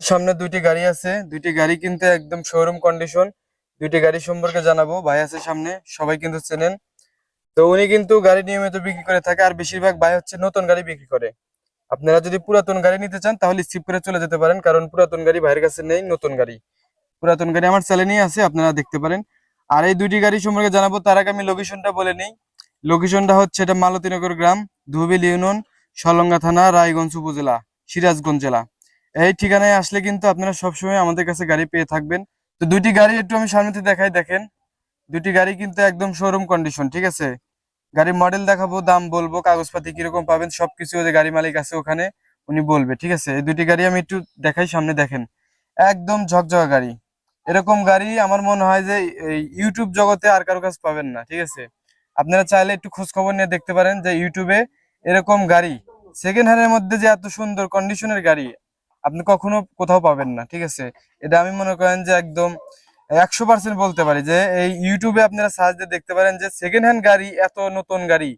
সামনে দুইটি গাড়ি আছে। দুইটি গাড়ি কিন্তু একদম শোরুম কন্ডিশন দুইটি গাড়ি সম্পর্কে জানাব। ভাই আছে সামনে, সবাই কিন্তু চেনেন। তো উনি কিন্তু গাড়ি নিয়মিত বিক্রি করে থাকে, আর বেশিরভাগ ভাই হচ্ছে নতুন গাড়ি বিক্রি করে। আপনারা যদি পুরাতন গাড়ি নিতে চান, তাহলে স্কিপ করে চলে যেতে পারেন, কারণ পুরাতন গাড়ি ভাইয়ের কাছে নেই, নতুন গাড়ি। পুরাতন গাড়ি আমার চ্যানেলেই আছে, আপনারা দেখতে পারেন। আর এই দুইটি গাড়ি সম্পর্কে জানাব, তার আগে আমি লোকেশনটা বলে নেই। লোকেশনটা হচ্ছে এটা মালতীনগর গ্রাম, ধুবিল ইউনিয়ন, সলঙ্গা থানা, রায়গঞ্জ উপজেলা, সিরাজগঞ্জ জেলা। এই ঠিকানায় আসলে কিন্তু আপনারা সবসময় আমাদের কাছে গাড়ি পেয়ে থাকবেন। তো দুইটি গাড়ি একটু আমি সামনেতে দেখাই, দেখেন। দুটি গাড়ি কিন্তু একদম শোরুম কন্ডিশন ঠিক আছে? গাড়ির মডেল দেখাবো, দাম বলব, কাগজপাতি কীরকম পাবেন, সবকিছু ওদের গাড়ি মালিক আছে ওখানে, উনি বলবে, ঠিক আছে? এই দুইটি গাড়ি আমি একটু দেখাই, সামনে দেখেন। একদম ঝকঝকা গাড়ি। এরকম গাড়ি আমার মনে হয় যে ইউটিউব জগতে আর কারও কাছে পাবেন না, ঠিক আছে? আপনারা চাইলে একটু খোঁজ খবর নিয়ে দেখতে পারেন যে ইউটিউবে এরকম গাড়ি সেকেন্ড হ্যান্ডের মধ্যে যে এত সুন্দর কন্ডিশনের গাড়ি আপনি কখনো কোথাও পাবেন না, ঠিক আছে? এটা আমি মনে করেন যে একদম একশো পার্সেন্ট বলতে পারি যে এই ইউটিউবে আপনারা সার্চ দিয়ে দেখতে পারেন যে সেকেন্ড হ্যান্ড গাড়ি এত নতুন গাড়ি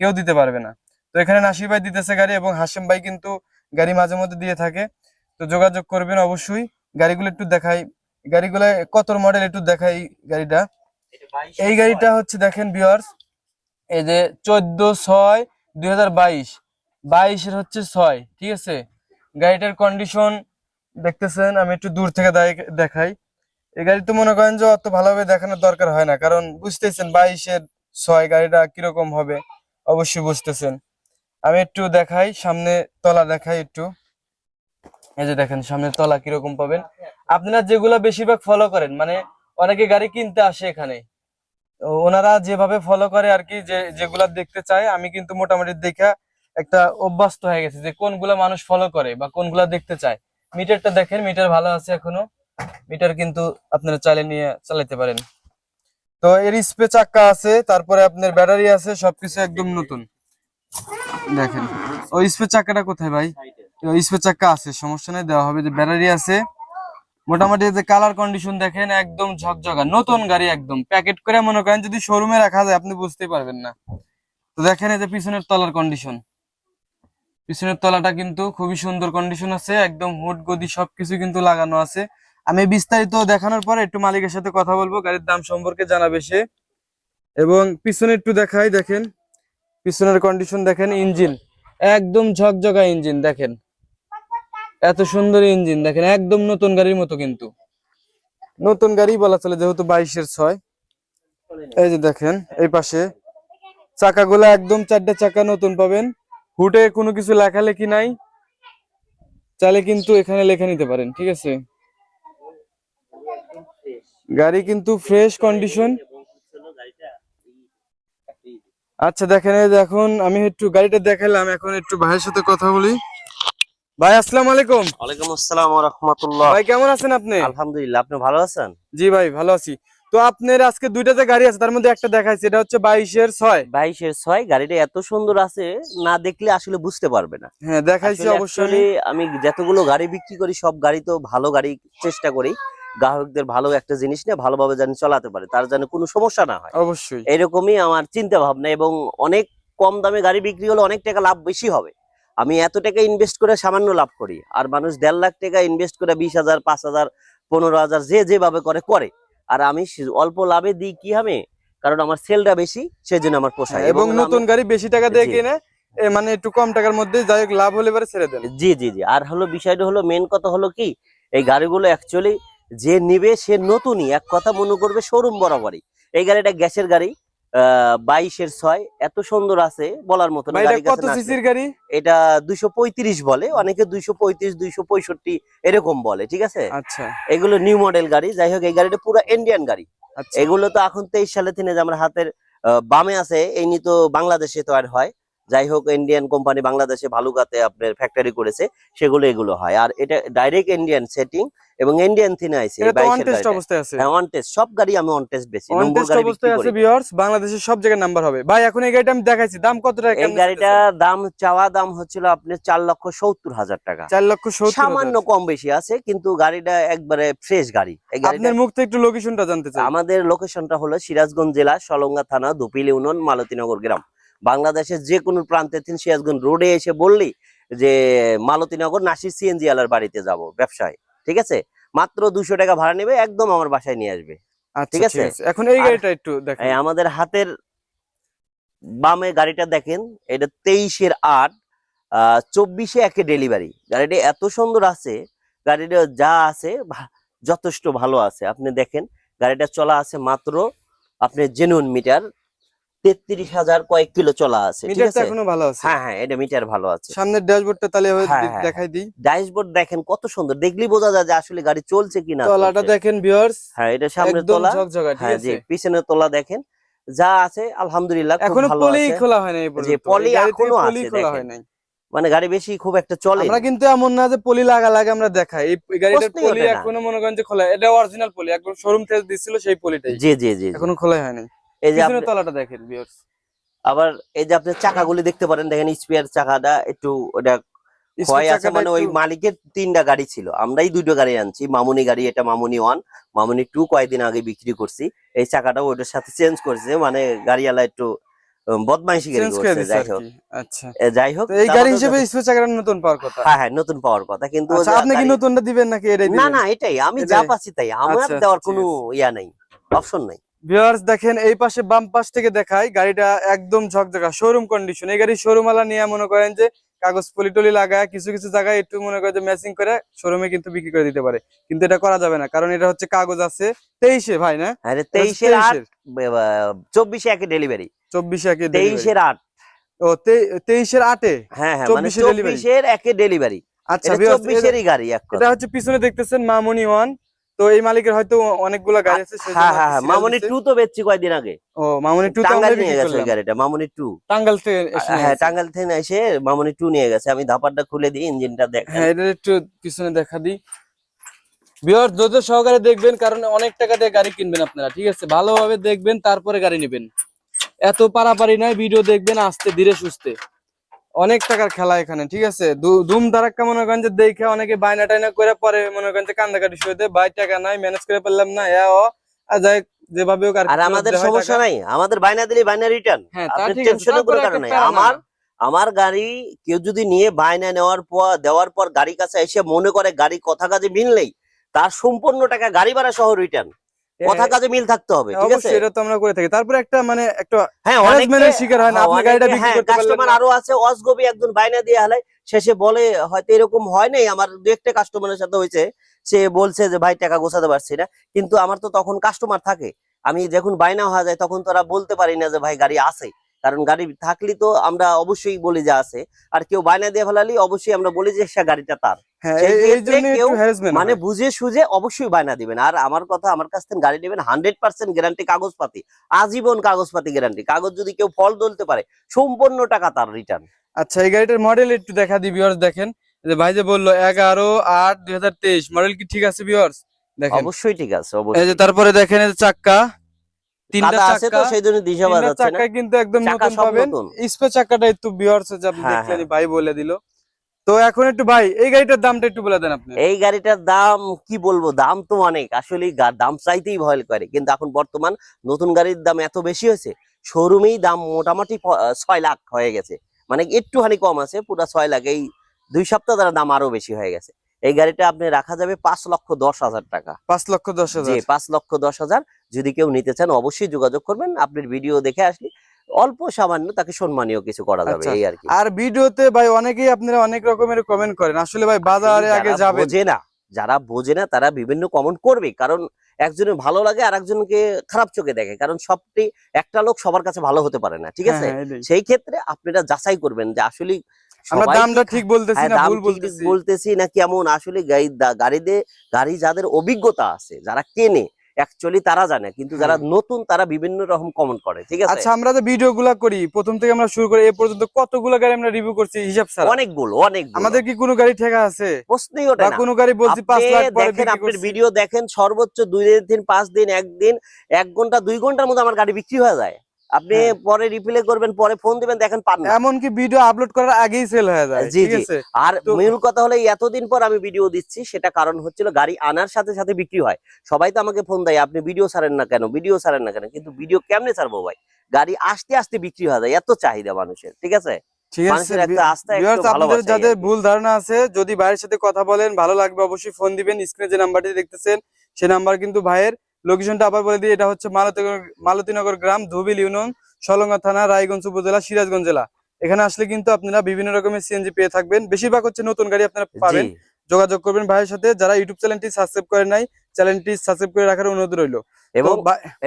কেউ দিতে পারবে না। তো এখানে নাসির ভাই দিতেছে গাড়ি এবং হাসিম ভাই কিন্তু গাড়ি মাঝে মধ্যে দিয়ে থাকে। তো যোগাযোগ করবেন অবশ্যই। গাড়িগুলো একটু দেখাই। গাড়িগুলো কত মডেল একটু দেখাই গাড়িটা। এই গাড়িটা হচ্ছে দেখেন বিয়ার্স এই যে চোদ্দ ছয় দুই হাজার বাইশ, বাইশের হচ্ছে ছয়, ঠিক আছে? গাড়িটার কন্ডিশন দেখতেছেন, আমি একটু দূর থেকে দেখাই। এই গাড়ি তো মনে করেন যে অত ভালোভাবে দেখানোর দরকার হয় না, কারণ বুঝতেছেন বাইশের ছয় গাড়িটা কীরকম হবে, অবশ্যই বুঝতেছেন। আমি একটু দেখাই, সামনে তলা দেখাই একটু। এই যে দেখেন, সামনে তলা কীরকম পাবেন। আপনারা যেগুলা বেশিরভাগ ফলো করেন মানে অনেকে গাড়ি কিনতে আসে এখানে। ওনারা যেভাবে ফলো করে আর কি, যে, যেগুলা দেখতে চায়, আমি কিন্তু মোটামুটি দেখা একটা অভ্যস্ত হয়ে গেছে যে কোনগুলা মানুষ ফলো করে বা কোনগুলা দেখতে চায়। মিটারটা দেখেন, মিটার ভালো আছে এখনও। মিটার কিন্তু আপনারা চাইলে নিয়ে চালাতে পারেন। তো এর স্পে চাক্কা আছে, তারপরে আপনার ব্যাটারি আছে, সবকিছু একদম নতুন। দেখেন, ওই স্পে চাক্কাটা কোথায় ভাই? ওই স্পে চাক্কা আছে, সমস্যা নেই, দেওয়া হবে যে ব্যাটারি আছে। মোটামুটি যে কালার কন্ডিশন দেখেন, একদম ঝকঝকা, নতুন গাড়ি একদম। প্যাকেট করে মনে করেন যদি শোরুমে রাখা যায়, আপনি বুঝতেই পারবেন না। তো দেখেন এই যে পিছনের তলার কন্ডিশন পিছনের তলাটা কিন্তু খুবই সুন্দর কন্ডিশন আছে, একদম হুড গদি সবকিছু কিন্তু লাগানো আছে। আমি বিস্তারিত দেখানোর পরে একটু মালিকের সাথে কথা বলব, গাড়ির দাম সম্পর্কে জানাবে সে। এবং পিছনে একটু দেখাই, দেখেন। পিছনের কন্ডিশন দেখেন ইঞ্জিন একদম ঝকঝকা ইঞ্জিন দেখেন। এত সুন্দর ইঞ্জিন দেখেন। একদম নতুন গাড়ির মতো কিন্তু। নতুন গাড়ি বলা চলে, যেহেতু বাইশের ছয়। এই যে দেখেন, এই পাশে। চাকাগুলো একদম চারটে চাকা নতুন পাবেন। হুটে কোনো কিছু লেখালেখি নাই চাইলে কিন্তু এখানে লেখা নিতে পারেন ঠিক আছে? গাড়ি কিন্তু ফ্রেশ কন্ডিশন আচ্ছা দেখেন এখন আমি একটু গাড়িটা দেখালাম এখন একটু ভাইয়ের সাথে কথা বলি। ভাই আসসালামু আলাইকুম। ওয়ালাইকুম আসসালাম ওয়া রাহমাতুল্লাহ। ভাই কেমন আছেন আপনি? আলহামদুলিল্লাহ আপনি ভালো আছেন? জি ভাই ভালো আছি। তো আপনার আজকে দুইটা যে গাড়ি আছে তার মধ্যে একটা দেখাইছে এটা হচ্ছে বাইশের ছয়। বাইশের ছয় গাড়িটা এত সুন্দর আছে না দেখলে আসলে বুঝতে পারবে না। হ্যাঁ দেখাইছি অবশ্যই। আমি যতগুলো গাড়ি বিক্রি করি সব গাড়ি তো ভালো গাড়ি চেষ্টা করি। গ্রাহকদের ভালো একটা জিনিস নিয়ে ভালোভাবে যেন চালাতে পারে তার যেন কোনো সমস্যা না হয়। অবশ্যই। এরকমই আমার চিন্তা ভাবনা এবং অনেক কম দামে গাড়ি বিক্রি হলে অনেক টাকা লাভ বেশি হবে। আমি এত টাকা ইনভেস্ট করে সামান্য লাভ করি আর মানুষ দেড় লাখ টাকা ইনভেস্ট করে বিশ হাজার পাঁচ হাজার পনেরো হাজার যে যেভাবে করে করে। আর আমি অল্প লাভে দিই কি হবে? কারণ আমার সেলটা বেশি সেজন্য আমার পোষায় হ্যাঁ, এবং নতুন গাড়ি বেশি টাকা দিয়ে কিনে মানে একটু কম টাকার মধ্যে যাই হোক লাভ হলে এবারে ছেড়ে দেন। জি জি জি। আর হলো বিষয়টা হলো মেন কথা হলো কি এই গাড়িগুলো অ্যাকচুয়ালি যে নিবে সে নতুনই। এক কথা মনে করবে শোরুম বরাবরই। এই গাড়িটা গ্যাসের গাড়ি বাইশের ছয় এত সুন্দর আছে বলার মতো গাড়ি? এটা দুইশো পঁয়ত্রিশ বলে অনেকে দুইশো পঁয়ত্রিশ দুইশো পঁয়ষট্টি এরকম বলে ঠিক আছে? আচ্ছা। এগুলো নিউ মডেল গাড়ি যাই হোক এই গাড়িটা পুরো ইন্ডিয়ান গাড়ি। আচ্ছা। এগুলো তো এখন তেইশ সালে থেকে যে আমরা হাতের বামে আছে এই নিয়ে তো বাংলাদেশে তো আর হয়। যাই হোক ইন্ডিয়ান কোম্পানি বাংলাদেশে ভালুকাতে আপনার ফ্যাক্টরি করেছে সেগুলো এগুলো হয়। আর এটা ডাইরেক্ট ইন্ডিয়ান সেটিং এবং ইন্ডিয়ান থিনে আছে। হ্যাঁ অন টেস্ট সব গাড়ি আমি অন টেস্ট বেশি অবস্থায় আছে ভিউয়ার্স বাংলাদেশের সব জায়গায় নাম্বার হবে। ভাই এখন এই গাড়িটা আমি দেখাইছি দাম কত টাকা? এই গাড়িটার দাম চাওয়া দাম হচ্ছিল আপনার চার লক্ষ সত্তর হাজার টাকা। চার লক্ষ সত্তর সামান্য কম বেশি আছে কিন্তু গাড়িটা একবারে ফ্রেশ গাড়ি। এই গাড়িটা আপনার মুখ থেকে একটু লোকেশনটা জানতে চাই। আমাদের লোকেশনটা হলো সিরাজগঞ্জ জেলা সলঙ্গা থানা দুপিল ইউনিয়ন মালতীনগর গ্রাম। বাংলাদেশের যে কোনো প্রান্তে থেকে সিরাজগঞ্জ রোডে এসে বললেই যে মালতীনগর নাসির সিএনজি আলার বাড়িতে যাব ব্যবসায় ঠিক আছে? মাত্র দুশো টাকা ভাড়া নেবে একদম আমার বাসায় নিয়ে আসবে আচ্ছা ঠিক? আছে? এখন এই গাড়িটা একটু দেখেন। আমাদের হাতের বামে গাড়িটা দেখেন এটা তেইশের আট চব্বিশে একে ডেলিভারি। গাড়িটা এত সুন্দর আছে গাড়িটা যা আছে যথেষ্ট ভালো আছে। আপনি দেখেন গাড়িটা চলা আছে মাত্র আপনি জেনুইন মিটার তেত্রিশ হাজার কয়েক কিলো চলা আছে ঠিক আছে? এখনও ভালো আছে? হ্যাঁ হ্যাঁ এটা মিটার ভালো আছে। সামনের ড্যাশবোর্ডটা তাহলে হ্যাঁ, হ্যাঁ। দেখাই দিই। ড্যাশবোর্ড দেখেন কত সুন্দর। দেখলেই বোঝা যায় যে আসলে গাড়ি চলছে কিনা তলাটা দেখেন ভিউয়ার্স হ্যাঁ এটা সামনে একদম তোলা। ঝকঝকা হ্যাঁ জি আছে পিছনে তোলা দেখেন। যা আছে আলহামদুলিল্লাহ এখনও পলি খোলা হয় নাই এই পলি এখনও আছে, খোলা হয় নাই। মানে গাড়ি বেশি খুব একটা চলে আমরা কিন্তু এমন না যে পলি লাগা লাগে আমরা দেখাই। এই গাড়িটার পলি এখনও মনে করেন যে খোলা। এটা অরিজিনাল পলি। একবার শোরুম থেকে দিছিল সেই পলিটাই। জি জি জি। এখনও খোলাই হয় নাই। এই যে তলাটা দেখেন ভিউয়ার্স আবার এই যে আপনি চাকাগুলি দেখতে পারেন দেখেন স্পেয়ার চাকাটা একটু ওটা আছে মানে ওই মালিকের তিনটা গাড়ি ছিল। আমরাই দুটো গাড়ি আনছি মামুনি গাড়ি এটা মামুনি ওয়ান মামুনি টু কয়েকদিন আগে বিক্রি করছি। এই চাকাটা ওটার সাথে চেঞ্জ করছে মানে গাড়িওয়ালা একটু বদমাইশি গাড়ি করছে যাই হোক। আচ্ছা। যাই হোক এই গাড়ি হিসেবে স্পেস চাকাটা নতুন পাওয়ার কথা? হ্যাঁ হ্যাঁ নতুন পাওয়ার কথা কিন্তু আচ্ছা আপনি কি নতুনটা দিবেন নাকি এটাই না না এটাই আমি যা পাচ্ছি তাই আমার আচ্ছা, দেওয়ার আচ্ছা, কোনো ইয়া নাই অপশন নাই। ভিউয়ার্স দেখেন এই পাশে বাম পাশ থেকে দেখায় গাড়িটা একদম ঝকঝকা শোরুম কন্ডিশন এই গাড়ি শোরুম আলা নিয়ে মনে করেন যে কাগজ পলি টলি লাগায় কিছু কিছু জায়গায় একটু মনে করেন যে ম্যাচিং করে শোরুমে কিন্তু বিক্রি করে দিতে পারে। কিন্তু এটা করা যাবে না কারণ এটা হচ্ছে কাগজ আছে। তেইশে ভাই না? আরে তেইশের আট চব্বিশে একে ডেলিভারি চব্বিশে একে। তেইশের আট। ও তেইশের আটে? হ্যাঁ হ্যাঁ মানে 24 এর delivery। চব্বিশের একে ডেলিভারি আচ্ছা চব্বিশেরই গাড়ি এটা হচ্ছে পিছনে দেখতেছেন মামনি ওয়ান তো এই মালিকের হয়তো অনেকগুলা গাড়ি আছে হ্যাঁ হ্যাঁ হ্যাঁ। মামুনি। টু তো বেচছি কয়েকদিন আগে। ও মামনি টু নিয়ে গেছে গাড়িটা মামুনি টু টাঙ্গাল থেকে হ্যাঁ গেছে। টাঙ্গাইল থেকে এসে মামুনি টু নিয়ে গেছে। আমি ধাপারটা খুলে দিই ইঞ্জিনটা দেখ। হ্যাঁ এটা একটু পিছনে দেখা দিই। বিহার ধৈর্য সহকারে দেখবেন কারণ অনেক টাকা দিয়ে গাড়ি কিনবেন আপনারা ঠিক আছে? ভালোভাবে দেখবেন তারপরে গাড়ি নেবেন। এত পারাপারি নাই ভিডিও দেখবেন আস্তে ধীরে সুস্থে। অনেক টাকার খেলা এখানে ঠিক আছে? ধুম ধারাক্কা মনে করেন যে দেখে অনেকে বায়না টাইনা করে পরে মনে করেন যে কান্দাকাটি শুয়ে দেয় বাই টাকা নাই ম্যানেজ করে পারলাম না এ ও আর যাই যেভাবে হোক আর আমাদের সমস্যা নাই আমাদের বাইনা দিলে বাইনা রিটার্ন হ্যাঁ আছে টেনশনের কোনো কারণ নাই। আমার আমার গাড়ি কেউ যদি নিয়ে বায়না নেওয়ার পর দেওয়ার পর গাড়ি কাছে এসে মনে করে গাড়ি কথা কাজে মিললেই তার সম্পূর্ণ টাকা গাড়ি ভাড়া সহ রিটার্ন কথা কাজে মিল থাকতে হবে ঠিক আছে? সেটা এটা তো আমরা করে থাকি। তারপরে একটা মানে একটা হ্যাঁ অনেক মানে শিকার হয় না, আপনি গাড়িটা বিক্রি করতে পারলেন কাস্টমার আরও আছে অসগবি একজন বাইনা দিয়ে হালাই শেষে বলে হয়তো এরকম হয় নাই আমার দু একটা কাস্টমারের সাথে হয়েছে সে বলছে যে ভাই টাকা গোছাতে পারছি না। কিন্তু আমার তো তখন কাস্টমার থাকে। আমি যখন বাইনা হয়ে যায় তখন তো বলতে পারি না যে ভাই গাড়ি আছে। কারণ গাড়ি থাকলে তো আমরা অবশ্যই বলি যে আছে। আর কেউ বায়না দিয়ে ফেলালি অবশ্যই আমরা বলি যে সে গাড়িটা তার। হ্যাঁ মানে বুঝে সুঝে অবশ্যই বায়না দিবেন। আর আমার কথা আমার কাছ থেকে গাড়ি নেবেন হান্ড্রেড পার্সেন্ট গ্যারান্টি কাগজপাতি আজীবন কাগজপাতি গ্যারান্টি কাগজ যদি কেউ ফল তুলতে পারে সম্পূর্ণ টাকা তার রিটার্ন আচ্ছা এই গাড়িটার মডেল একটু দেখা দিই ভিউয়ার্স দেখেন। ভাই যে বলল এগারো আট দুই হাজার তেইশ মডেল কি ঠিক আছে ভিউয়ার্স দেখেন। অবশ্যই ঠিক আছে অবশ্যই। তারপরে দেখেন চাক্কা। তিনটা কাদা আছে তো চাক্কা সেই জন্য দিশা তিনটা যাচ্ছে না। চাক্কা কিন্তু একদম নতুন পাবেন। স্পে চাক্কাটা একটু ভিউয়ার্স যে আপনি হ্যাঁ, দেখলেন হ্যাঁ। ভাই বলে দিল। তো এখন একটু ভাই এই গাড়িটার দামটা একটু বলে দেন আপনি। এই গাড়িটার দাম কি বলব দাম তো অনেক। আসলে দাম চাইতেই ভয় করে। কিন্তু এখন বর্তমান নতুন গাড়ির দাম এত বেশি হয়েছে শোরুমেই দাম মোটামুটি ছয় লাখ হয়ে গেছে। মানে একটুখানি কম আছে পুরো ছয় লাখ। এই দুই সপ্তাহ দ্বারা দাম আরও বেশি হয়ে গেছে। এই গাড়িটা আপনি রাখা যাবে পাঁচ লক্ষ দশ হাজার টাকা। পাঁচ লক্ষ দশ হাজার। পাঁচ লক্ষ দশ হাজার। যদি কেউ নিতে চান অবশ্যই যোগাযোগ করবেন। আপনার ভিডিও দেখে আসলে অল্প সামান্য তাকে সম্মানীয় কিছু করা যাবে আচ্ছা। এই আর কি। আর ভিডিওতে ভাই অনেকেই আপনারা অনেক রকমের কমেন্ট করেন। আসলে ভাই বাজারে আগে যাবেন। বোঝে না যারা বোঝে না তারা বিভিন্ন কমেন্ট করবে। কারণ একজনের ভালো লাগে আর একজনকে খারাপ চোখে দেখে। কারণ সবটি একটা লোক সবার কাছে ভালো হতে পারে না ঠিক আছে? হ্যাঁ, সেই ক্ষেত্রে আপনারা যাচাই করবেন যে আসলে আমরা দামটা ঠিক বলতেছি হ্যাঁ, না ভুল বলতেছি? বলতেছি না কেমন? আসলে গাড়ি দা- গাড়িতে গাড়ি যাদের অভিজ্ঞতা আছে যারা কেনে অ্যাকচুয়ালি তারা জানে কিন্তু যারা নতুন তারা বিভিন্ন রকম কমেন্ট করে ঠিক আছে? আচ্ছা আমরা যে ভিডিও গুলা করি প্রথম থেকে আমরা শুরু করি এ পর্যন্ত কতগুলো গাড়ি আমরা রিভিউ করছি হিসাব অনেক অনেকগুলো অনেক আমাদের কি কোনো গাড়ি ঠেকা আছে? প্রশ্নই ওঠে না। কোনো গাড়ি বলছি পাঁচ আপনি লাখ পরে দেখেন আপনার ভিডিও দেখেন সর্বোচ্চ দুই দিন পাঁচ দিন একদিন এক ঘণ্টা দুই ঘণ্টার মধ্যে আমার গাড়ি বিক্রি হয়ে যায়। আপনি হ্যাঁ। পরে রিপ্লে করবেন পরে ফোন দিবেন দেখেন পান না। এমনকি ভিডিও আপলোড করার আগেই সেল হয়ে যায় জি, জি। আর মূল কথা হলো এতদিন পর আমি ভিডিও দিচ্ছি সেটা কারণ হচ্ছিল গাড়ি আনার সাথে সাথে বিক্রি হয়। সবাই তো আমাকে ফোন দেয় আপনি ভিডিও ছাড়েন না কেন? ভিডিও ছাড়েন না কেন? কিন্তু ভিডিও কেমনে ছাড়বো ভাই? গাড়ি আসতে আসতে বিক্রি হয়ে যায় এত চাহিদা মানুষের ঠিক আছে? যাদের ভুল ধারণা আছে যদি ভাইয়ের সাথে কথা বলেন ভালো লাগবে অবশ্যই ফোন দিবেন স্ক্রিনে যে নাম্বারটি দেখতেছেন সেই নাম্বার কিন্তু ভাইয়ের। লোকেশনটা আবার বলে দিই এটা হচ্ছে মালতীনগর মালতীনগর গ্রাম ধুবিল ইউনিয়ন সলঙ্গা থানা রায়গঞ্জ উপজেলা সিরাজগঞ্জ জেলা। এখানে আসলে কিন্তু আপনারা বিভিন্ন রকমের সিএনজি পেয়ে থাকবেন। বেশিরভাগ হচ্ছে নতুন গাড়ি আপনারা পাবেন। যোগাযোগ করবেন ভাইয়ের সাথে। যারা ইউটিউব চ্যানেলটি সাবস্ক্রাইব করে নাই চ্যানেলটি সাবস্ক্রাইব করে রাখার অনুরোধ রইল। এবং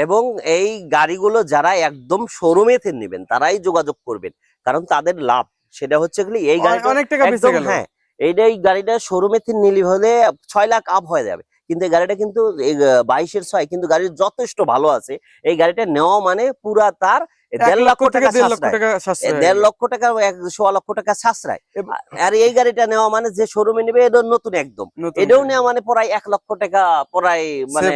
এবং এই গাড়িগুলো যারা একদম শোরুমে থেকে নেবেন তারাই যোগাযোগ করবেন। কারণ তাদের লাভ। সেটা হচ্ছে এই গাড়িটা অনেক টাকা হ্যাঁ এইটা এই গাড়িটা শোরুমে থেকে নিলি হলে ছয় লাখ আপ হয়ে যাবে। কিন্তু এই গাড়িটা কিন্তু বাইশের ছয় কিন্তু গাড়ির যথেষ্ট ভালো আছে। এই গাড়িটা নেওয়া মানে পুরা তার দেড় লক্ষ টাকা দেড় লক্ষ টাকা। লক্ষ টাকা সোয়া লক্ষ টাকা সাশ্রয়। আর এই গাড়িটা নেওয়া মানে যে শোরুমে নেবে এটা নতুন একদম। এটাও নেওয়া মানে প্রায় এক লক্ষ টাকা প্রায় মানে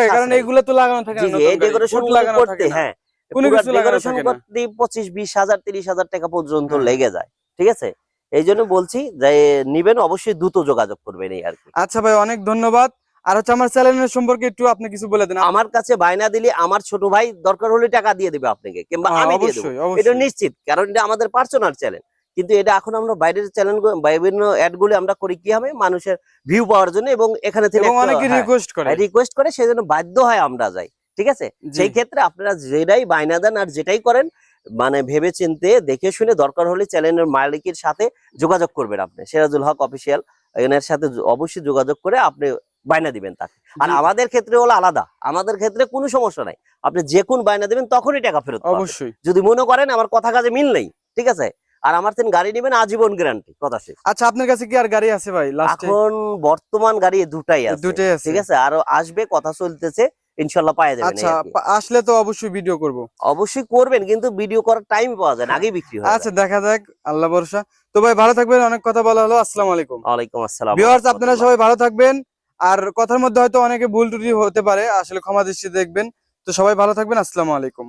হয়ে। এগুলো তো লাগানো থাকে গাড়ি। ডেকোরেশন করতে হ্যাঁ কোনো কিছু ডেকোরেশন করতে পঁচিশ বিশ হাজার তিরিশ হাজার টাকা পর্যন্ত। লেগে যায়। ঠিক আছে? এই জন্য বলছি যে নিবেন অবশ্যই দ্রুত যোগাযোগ করবেন এই আর কি। আচ্ছা ভাই অনেক ধন্যবাদ। আর হচ্ছে আমার চ্যানেলের সম্পর্কে একটু আপনি কিছু বলে দেন। আমার কাছে বায়না দিলে আমার ছোট ভাই দরকার হলে টাকা দিয়ে দেবে আপনাকে কিংবা হ্যাঁ, আমি দিয়ে দেবো। এটা নিশ্চিত কারণ এটা আমাদের পার্সোনাল চ্যানেল কিন্তু এটা এখন আমরা বাইরের চ্যানেল বিভিন্ন অ্যাডগুলো আমরা করি কি হবে? মানুষের ভিউ পাওয়ার জন্য এবং এখানে থেকে অনেকে রিকোয়েস্ট করে। রিকোয়েস্ট করে সেজন্য বাধ্য হয় আমরা যাই ঠিক আছে। সেই ক্ষেত্রে আপনারা যেটাই বায়না দেন আর যেটাই করেন মানে ভেবে চিনতে দেখে শুনে দরকার হলে চ্যানেলের মালিকের সাথে যোগাযোগ করবেন আপনি। সিরাজুল হক অফিসিয়াল এনার সাথে অবশ্যই যোগাযোগ করে আপনি বায়না দিবেন তাকে। আর আমাদের ক্ষেত্রে হলো আলাদা। আমাদের ক্ষেত্রে কোনো সমস্যা নাই। আপনি যে কোন বায়না দেবেন তখনই টাকা ফেরত অবশ্যই। যদি মনে করেন আমার কথা কাজে মিল নেই ঠিক আছে? আর আমার থেকে গাড়ি নেবেন আজীবন গ্যারান্টি কথা শেষ। আচ্ছা আপনার কাছে কি আর গাড়ি আছে ভাই এখন বর্তমান গাড়ি দুটাই আছে দুটাই আছে। ঠিক আছে? আরও আসবে কথা চলতেছে। ইনশাল্লাহ পাওয়া যাবে আচ্ছা আসলে তো অবশ্যই ভিডিও করব। অবশ্যই করবেন কিন্তু ভিডিও করার টাইম পাওয়া যায় না আগে বিক্রি হয় আচ্ছা দেখা যাক আল্লাহ ভরসা। তো ভাই ভালো থাকবেন অনেক কথা বলা হলো আসসালামু আলাইকুম। ওয়ালাইকুম আসসালাম ভিউয়ার্স আপনারা সবাই ভালো থাকবেন আর কথার মধ্যে হয়তো অনেকে ভুল ত্রুটি হতে পারে আসলে ক্ষমা দৃষ্টি দেখবেন। তো সবাই ভালো থাকবেন আসসালামু আলাইকুম।